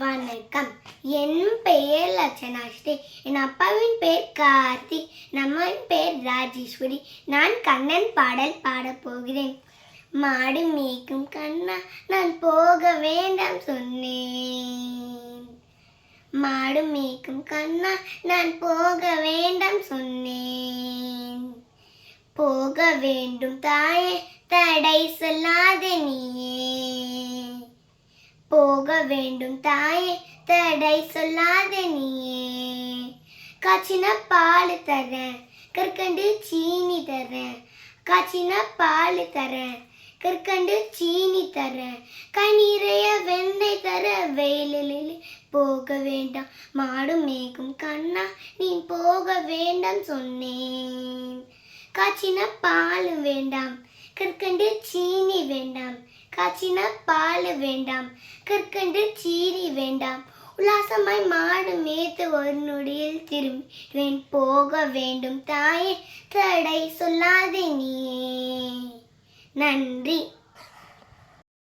வணக்கம். என் பெயர் லட்சணா ஸ்ரீ என் அப்பாவின் பேர் கார்த்திக் நம்மின் அம்மாவின் பேர் ராஜேஸ்வரி. நான் கண்ணன் பாடல் பாடப்போகிறேன் மாடு மேய்க்கும் கண்ணா நான் போக வேண்டாம் சொன்னேன். மாடு மேய்க்கும் கண்ணா நான் போக வேண்டாம் சொன்னேன். போக வேண்டும் தாயே தடை சொல்லாத. போக வேண்டும் தாயே தடை சொல்லாத நீயே. காய்ச்சினா பால் தரேன் கற்கண்டு சீனி தரேன் காய்ச்சினா பால் தரேன் கற்கண்டு சீனி தரேன் கண்ணீரைய வெண்ணெய் தர வெயிலில் போக வேண்டாம். மாடு மேகும் கண்ணா நீ போக வேண்டாம் சொன்னேன். காய்ச்சின பால் வேண்டாம் கற்கண்டு சீனி வேண்டாம். காய்ச்சின பால் வேண்டாம். கற்கண்டு சீரி வேண்டாம். உல்லாசமாய் மாடு மேய்த்து ஒரு நொடியில் திரும்பி போக வேண்டும் தாயே தடை சொல்லாதே நீயே. நன்றி.